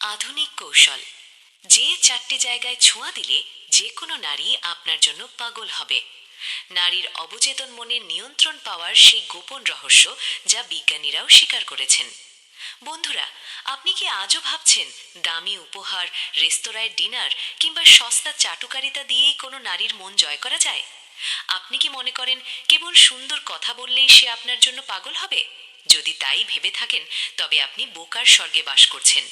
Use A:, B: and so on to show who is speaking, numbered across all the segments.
A: আধুনিক কৌশল। যে চারটি জায়গায় ছোঁয়া দিলে যে কোনো নারী আপনার জন্য পাগল হবে। নারীর অবচেতন মনের নিয়ন্ত্রণ পাওয়ার সেই গোপন রহস্য যা বিজ্ঞানীরাও স্বীকার করেছেন। বন্ধুরা, আপনি কি আজও ভাবছেন দামি উপহার, রেস্তোরাঁয় ডিনার কিংবা সস্তা চাটুকারিতা দিয়েই কোনো নারীর মন জয় করা যায়? আপনি কি মনে করেন কেবল সুন্দর কথা বললেই সে আপনার জন্য পাগল হবে? যদি তাই ভেবে থাকেন, তবে আপনি বোকার স্বর্গে বাস করছেন।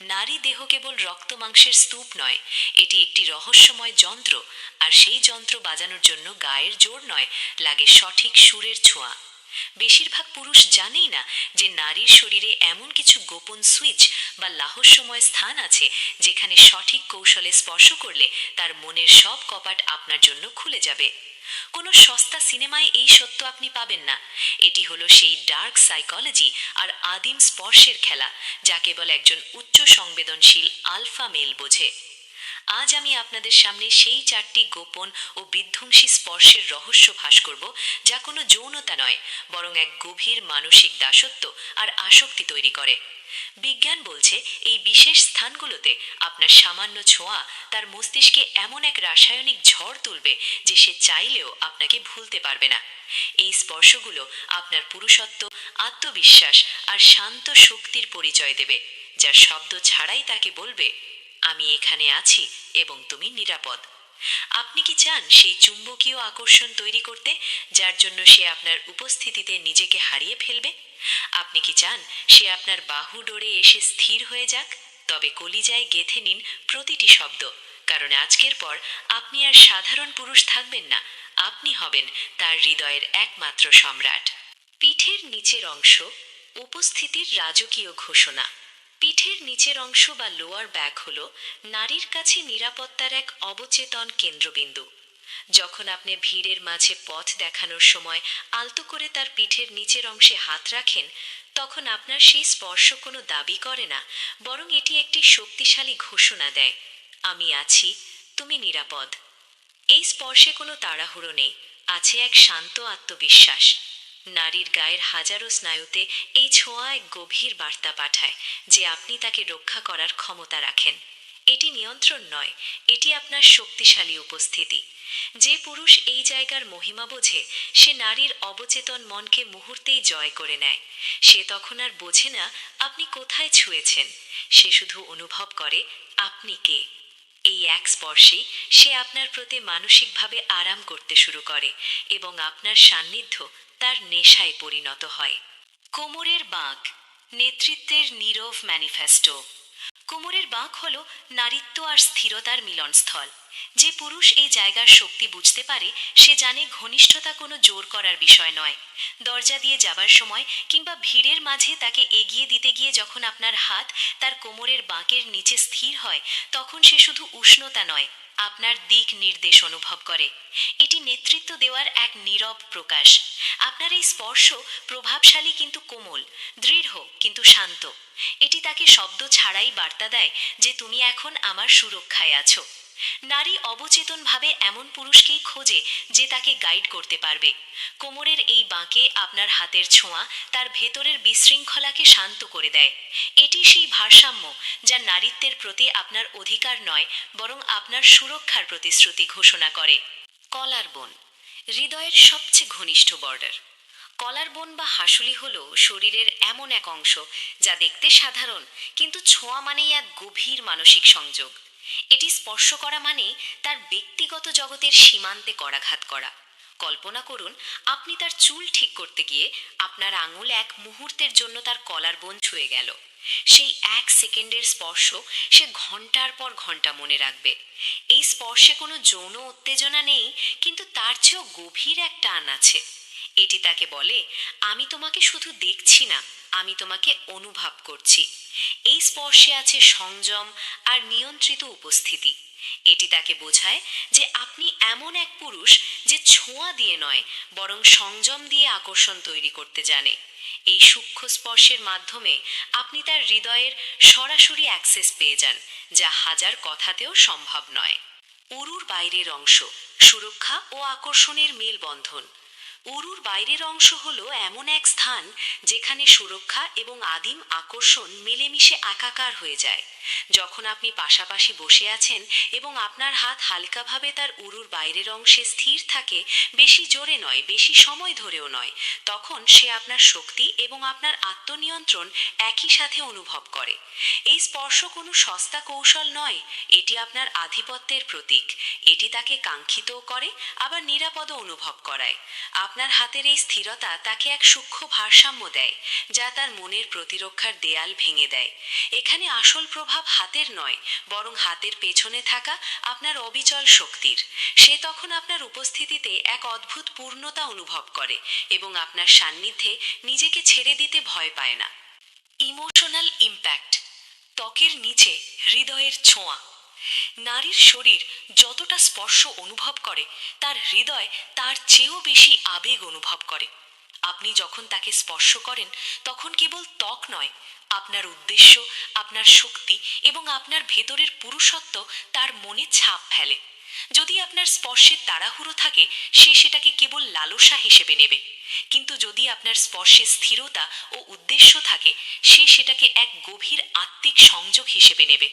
A: নারী দেহ কেবল রক্ত মাংসের স্তূপ নয়, এটি একটি রহস্যময় যন্ত্র, আর সেই যন্ত্র বাজানোর জন্য গায়ের জোর নয়, লাগে সঠিক সুরের ছোঁয়া। বেশিরভাগ পুরুষ জানেই না যে নারীর শরীরে এমন কিছু গোপন সুইচ বা লাহস্যময় স্থান আছে যেখানে সঠিক কৌশলে স্পর্শ করলে তার মনের সব কপাট আপনার জন্য খুলে যাবে। কোনো সস্তা সিনেমায় এই সত্য আপনি পাবেন না। এটি হলো সেই ডার্ক সাইকোলজি আর আদিম স্পর্শের খেলা, যা কেবল একজন উচ্চ সংবেদনশীল আলফা মেল বোঝে। আজ আমি আপনাদের সামনে সেই চারটি গোপন ও বিধ্বংসী স্পর্শের রহস্য ফাঁস করব, যা কোনো যৌনতা নয়, বরং এক গভীর মানসিক দাসত্ব আর আসক্তি তৈরি করে। বিজ্ঞান বলছে, এই বিশেষ স্থানগুলোতে আপনার সামান্য ছোঁয়া তার মস্তিষ্কে এমন এক রাসায়নিক ঝড় তুলবে যে সে চাইলেও আপনাকে ভুলতে পারবে না। এই স্পর্শগুলো আপনার পুরুষত্ব, আত্মবিশ্বাস আর শান্ত শক্তির পরিচয় দেবে, যার শব্দ ছাড়াই তাকে বলবে আমি এখানে আছি এবং তুমি নিরাপদ। আপনি কি চান সেই চুম্বকীয় আকর্ষণ তৈরি করতে, যার জন্য সে আপনার উপস্থিতিতে নিজেকে হারিয়ে ফেলবে? আপনি কি চান সে আপনার বাহু ডোরে এসে স্থির হয়ে যাক? তবে কলিজায় গেথে নিন প্রতিটি শব্দ, কারণ আজকের পর আপনি আর সাধারণ পুরুষ থাকবেন না, আপনি হবেন তার হৃদয়ের একমাত্র সম্রাট। পিঠের নিচের অংশ, উপস্থিতির রাজকীয় ঘোষণা। পিঠের নিচের অংশ বা লোয়ার ব্যাক হল নারীর কাছে নিরাপত্তার এক অবচেতন কেন্দ্রবিন্দু। যখন আপনি ভিড়ের মাঝে পথ দেখানোর সময় আলতো করে তার পিঠের নিচের অংশে হাত রাখেন, তখন আপনার সেই স্পর্শ কোনো দাবি করে না, বরং এটি একটি শক্তিশালী ঘোষণা দেয়, আমি আছি, তুমি নিরাপদ। এই স্পর্শে কোনো তাড়াহুড়ো নেই, আছে এক শান্ত আত্মবিশ্বাস। নারীর গায়ের হাজারো স্নায়ুতে এই ছোঁয়া এক গভীর বার্তা পাঠায় যে আপনি তাকে রক্ষা করার ক্ষমতা রাখেন। এটি নিয়ন্ত্রণ নয়, এটি আপনার শক্তিশালী উপস্থিতি। যে পুরুষ এই জায়গার মহিমা বোঝে, সে নারীর অবচেতন মনকে মুহূর্তেই জয় করে নেয়। সে তখন আর বোঝে না আপনি কোথায় ছুঁয়েছেন। সে শুধু অনুভব করে, আপনি কে? এই এক স্পর্শেই সে আপনার প্রতি মানসিকভাবে আরাম করতে শুরু করে এবং আপনার সান্নিধ্য তার নেশায় পরিণত হয়। কোমরের বাঁক, নেতৃত্বের নীরব ম্যানিফেস্টো। কোমরের বাঁক হল নারীত্ব আর স্থিরতার মিলনস্থল। যে পুরুষ এই জায়গার শক্তি বুঝতে পারে, সে জানে ঘনিষ্ঠতা কোনো জোর করার বিষয় নয়। দরজা দিয়ে যাবার সময় কিংবা ভিড়ের মাঝে তাকে এগিয়ে দিতে গিয়ে যখন আপনার হাত তার কোমরের বাঁকের নিচে স্থির হয়, তখন সে শুধু উষ্ণতা নয়, আপনার দিক নির্দেশ অনুভব করে। এটি নেতৃত্ব দেওয়ার এক নীরব প্রকাশ। আপনার এই স্পর্শ প্রভাবশালী কিন্তু কোমল, দৃঢ় কিন্তু শান্ত। এটি তাকে শব্দ ছাড়াই বার্তা দেয় যে তুমি এখন আমার সুরক্ষায় আছো। নারী অবচেতনভাবে এমন পুরুষকেই খোঁজে যে তাকে গাইড করতে পারবে। কোমরের এই বাঁকে আপনার হাতের ছোঁয়া তার ভেতরের বিশৃঙ্খলাকে শান্ত করে দেয়। এটি সেই ভারসাম্য যা নারীত্বের প্রতি আপনার অধিকার নয়, বরং আপনার সুরক্ষার প্রতিশ্রুতি ঘোষণা করে। কলার বোন হৃদয়ের সবচেয়ে ঘনিষ্ঠ বর্ডার। কলার বোন বা হাসুলি হল শরীরের এমন এক অংশ যা দেখতে সাধারণ, কিন্তু ছোঁয়া মানেই এক গভীর মানসিক সংযোগ। এটি স্পর্শ করা মানে তার ব্যক্তিগত জগতের সীমান্তে করাঘাত করা। কল্পনা করুন, আপনি তার চুল ঠিক করতে গিয়ে আপনার আঙুল এক মুহূর্তের জন্য তার কলার বোন ছুঁয়ে গেল। সেই এক সেকেন্ডের স্পর্শ সে ঘণ্টার পর ঘণ্টা মনে রাখবে। এই স্পর্শে কোনো যৌন উত্তেজনা নেই, কিন্তু তার চেয়েও গভীর এক টান আছে। এটি তাকে বলে, আমি তোমাকে শুধু দেখছি না, আমি তোমাকে অনুভব করছি। এই স্পর্শে আছে সংযম আর নিয়ন্ত্রিত উপস্থিতি। এটি তাকে বোঝায় যে আপনি এমন এক পুরুষ যে ছোঁয়া দিয়ে নয়, বরং সংযম দিয়ে আকর্ষণ তৈরি করতে জানে। এই সূক্ষ্ম স্পর্শের মাধ্যমে আপনি তার হৃদয়ের সরাসরি অ্যাক্সেস পেয়ে যান, যা হাজার কথাতেও সম্ভব নয়। উরুর বাইরের অংশ, সুরক্ষা ও আকর্ষণের মেলবন্ধন। উরুর বাইরের অংশ হলো এমন এক স্থান যেখানে সুরক্ষা এবং আদিম আকর্ষণ মিলেমিশে একাকার হয়ে যায়। যখন আপনি পাশাপাশি বসে আছেন এবং আপনার হাত হালকাভাবে তার উরুর বাইরের অংশে স্থির থাকে, বেশি জোরে নয়, বেশি সময় ধরেও নয়, তখন সে আপনার শক্তি এবং আপনার আত্মনিয়ন্ত্রণ একই সাথে অনুভব করে। এই স্পর্শ কোনো সস্তা কৌশল নয়, এটি আপনার আধিপত্যের প্রতীক। এটি তাকে কাঙ্ক্ষিতও করে, আবার নিরাপদও অনুভব করায়। আপনার হাতের এই স্থিরতা তাকে এক সূক্ষ্ম ভারসাম্য দেয়, যা তার মনের প্রতিরক্ষার দেয়াল ভেঙে দেয়। এখানে আসল প্রভাব হাতের নয়, বরং হাতের পেছনে থাকা আপনার অবিচল শক্তির। সে তখন আপনার উপস্থিতিতে এক অদ্ভুত পূর্ণতা অনুভব করে এবং আপনার সান্নিধ্যে নিজেকে ছেড়ে দিতে ভয় পায় না। ইমোশনাল ইম্প্যাক্ট, ত্বকের নিচে হৃদয়ের ছোঁয়া। নারীর শরীর যতটা স্পর্শ অনুভব করে, তার হৃদয় তার চেয়েও বেশি আবেগ অনুভব করে। আপনি যখন তাকে স্পর্শ করেন, তখন কেবল ত্বক নয় আপনার উদ্দেশ্য, আপনার শক্তি এবং আপনার ভেতরের পুরুষত্ব তার মনে ছাপ ফেলে। যদি আপনার স্পর্শের তাড়াহুড়ো থাকে, সে সেটাকে কেবল লালসা হিসেবে নেবে। কিন্তু যদি আপনার স্পর্শে স্থিরতা ও উদ্দেশ্য থাকে, সে সেটাকে এক গভীর আত্মিক সংযোগ হিসেবে নেবে।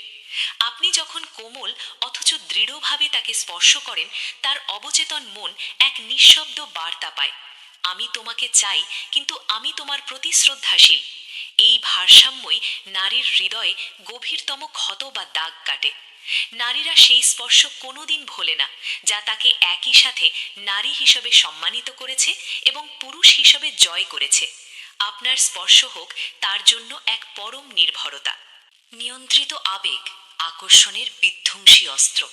A: আপনি যখন কোমল অথচ দৃঢ়ভাবে তাকে স্পর্শ করেন, তার অবচেতন মন এক নিঃশব্দ বার্তা পায়, আমি তোমাকে চাই, কিন্তু আমি তোমার প্রতি শ্রদ্ধাশীল। এই ভারসাম্যই নারীর হৃদয়ে গভীরতম ক্ষত বা দাগ কাটে। নারীরা সেই স্পর্শ কোনোদিন ভোলে না, যা তাকে একই সাথে নারী হিসেবে সম্মানিত করেছে এবং পুরুষ হিসেবে জয় করেছে। আপনার স্পর্শ হোক, তার জন্য এক পরম নির্ভরতা। নিয়ন্ত্রিত আবেগ, আকর্ষণের বিধ্বংসী অস্ত্র।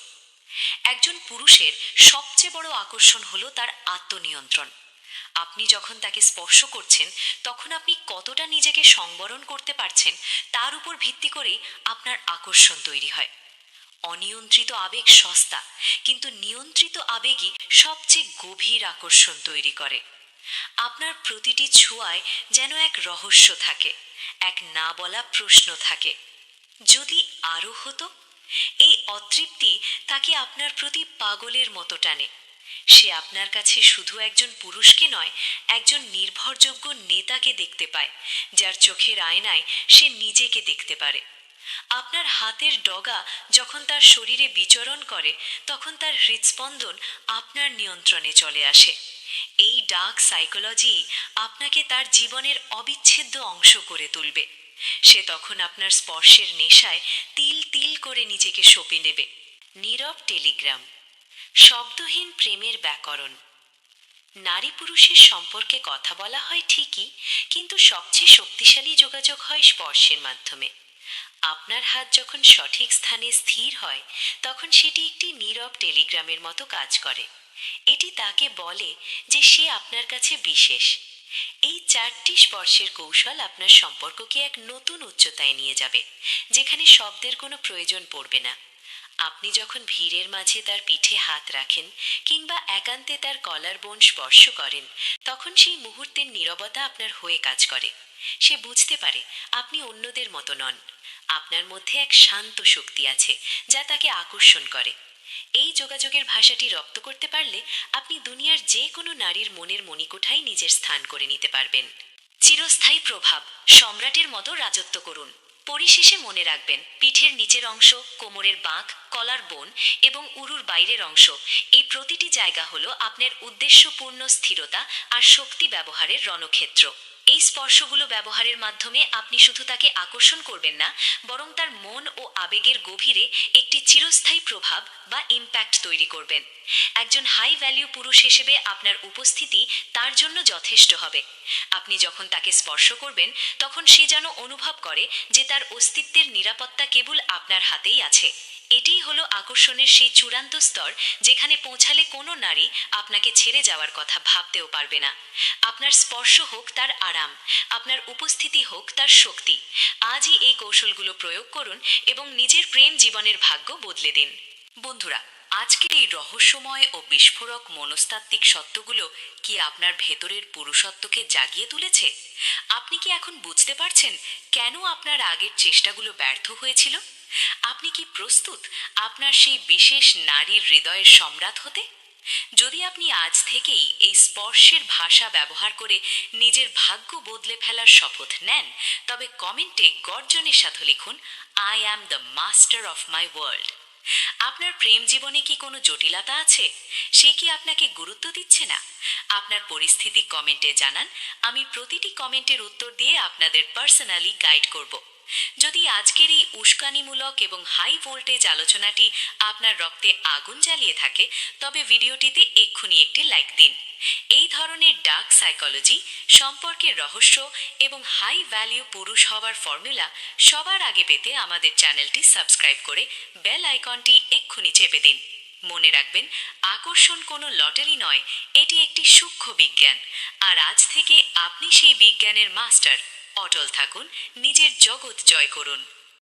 A: একজন পুরুষের সবচেয়ে বড় আকর্ষণ হলো তার আত্মনিয়ন্ত্রণ। আপনি যখন তাকে স্পর্শ করছেন, তখন আপনি কতটা নিজেকে সংবরণ করতে পারছেন, তার উপর ভিত্তি করেই আপনার আকর্ষণ তৈরি হয়। অনিয়ন্ত্রিত আবেগ সস্তা, কিন্তু নিয়ন্ত্রিত আবেগই সবচেয়ে গভীর আকর্ষণ তৈরি করে। আপনার প্রতিটি ছোঁয়ায় যেন এক রহস্য থাকে, এক না বলা প্রশ্ন থাকে। যদি আরও হতো, এই অতৃপ্তি তাকে আপনার প্রতি পাগলের মতো টানে। সে আপনার কাছে শুধু একজন পুরুষকে নয়, একজন নির্ভরযোগ্য নেতাকে দেখতে পায়, যার চোখের আয়নায় সে নিজেকে দেখতে পারে। আপনার হাতের ডগা যখন তার শরীরে বিচরণ করে, তখন তার হৃৎস্পন্দন আপনার নিয়ন্ত্রণে চলে আসে। এই ডার্ক সাইকোলজি আপনাকে তার জীবনের অবিচ্ছেদ্য অংশ করে তুলবে। সে তখন আপনার স্পর্শের নেশায় তিল তিল করে নিজেকে সঁপে নেবে। নীরব টেলিগ্রাম। শব্দহীন প্রেমের ব্যাকরণ। নারী পুরুষের সম্পর্কে কথা বলা হয় ঠিকই, কিন্তু সবচেয়ে শক্তিশালী যোগাযোগ হয় স্পর্শের মাধ্যমে। আপনার হাত যখন সঠিক স্থানে স্থির হয়, তখন সেটি একটি নীরব টেলিগ্রামের মতো কাজ করে। এটি তাকে বলে যে সে আপনার কাছে বিশেষ। এই চারটি স্পর্শের কৌশল আপনার সম্পর্ককে এক নতুন উচ্চতায় নিয়ে যাবে, যেখানে শব্দের কোনো প্রয়োজন পড়বে না। আপনি যখন ভিড়ের মাঝে তার পিঠে হাত রাখেন কিংবা একান্তে তার কলার বোন স্পর্শ করেন, তখন সেই মুহূর্তের নীরবতা আপনার হয়ে কাজ করে। সে বুঝতে পারে আপনি অন্যদের মতো নন। আপনার মধ্যে এক শান্ত শক্তি আছে যা তাকে আকর্ষণ করে। এই যোগাযোগের ভাষাটি রপ্ত করতে পারলে আপনি দুনিয়ার যে কোনো নারীর মনের মণিকোঠায় নিজের স্থান করে নিতে পারবেন। চিরস্থায়ী প্রভাব, সম্রাটের মতো রাজত্ব করুন। পরিশেষে মনে রাখবেন, পিঠের নিচের অংশ, কোমরের বাঁক, কলার বোন এবং উরুর বাইরের অংশ। এই প্রতিটি জায়গা হল আপনার উদ্দেশ্যপূর্ণ স্থিরতা আর শক্তি ব্যবহারের রণক্ষেত্র। এই স্পর্শগুলো ব্যবহারের মাধ্যমে আপনি শুধু তাকে আকর্ষণ করবেন না, বরং তার মন ও আবেগের গভীরে একটি চিরস্থায়ী প্রভাব বা ইম্প্যাক্ট তৈরি করবেন। একজন হাই ভ্যালিউ পুরুষ হিসেবে আপনার উপস্থিতি তার জন্য যথেষ্ট হবে। আপনি যখন তাকে স্পর্শ করবেন, তখন সে যেন অনুভব করে যে তার অস্তিত্বের নিরাপত্তা কেবল আপনার হাতেই আছে। এটিই হলো আকর্ষণের সেই চূড়ান্ত স্তর যেখানে পৌঁছালে কোনো নারী আপনাকে ছেড়ে যাওয়ার কথা ভাবতেও পারবে না। আপনার স্পর্শ হোক তার আরাম, আপনার উপস্থিতি হোক তার শক্তি, আজই এই কৌশলগুলো প্রয়োগ করুন এবং নিজের প্রেম জীবনের ভাগ্য বদলে দিন। বন্ধুরা আজকের এই রহস্যময় ও বিস্ফোরক মনস্তাত্ত্বিক সত্যগুলো কি আপনার ভেতরের পুরুষত্বকে জাগিয়ে তুলেছে? আপনি কি এখন বুঝতে পারছেন কেন আপনার আগের চেষ্টাগুলো ব্যর্থ হয়েছিল? আপনি কি প্রস্তুত আপনার সেই বিশেষ নারীর হৃদয়ের সম্রাট হতে? যদি আপনি আজ থেকেই এই স্পর্শের ভাষা ব্যবহার করে নিজের ভাগ্য বদলে ফেলার শপথ নেন, তবে কমেন্টে গর্জনের সাথে লিখুন I am the master of my world আপনার প্রেম জীবনে কি কোনো জটিলতা আছে? সে কি আপনাকে গুরুত্ব দিচ্ছে না? আপনার পরিস্থিতি কমেন্টে জানান। আমি প্রতিটি কমেন্টের উত্তর দিয়ে আপনাদের পার্সোনালি গাইড করব। যদি আজকের এই উস্কানিমূলক এবং হাই ভোল্টেজ আলোচনাটি আপনার রক্তে আগুন জ্বালিয়ে থাকে, তবে ভিডিওটিতে এক্ষুনি একটি লাইক দিন। এই ধরনের ডার্ক সাইকোলজি সম্পর্কের রহস্য এবং হাই ভ্যালিউ পুরুষ হওয়ার ফর্মুলা সবার আগে পেতে আমাদের চ্যানেলটি সাবস্ক্রাইব করে বেল আইকনটি এক্ষুনি চেপে দিন। মনে রাখবেন, আকর্ষণ কোনো লটারি নয়, এটি একটি সূক্ষ্ম বিজ্ঞান। আর আজ থেকে আপনি সেই বিজ্ঞানের মাস্টার অটল থাকুন নিজের জগৎ জয় করুন।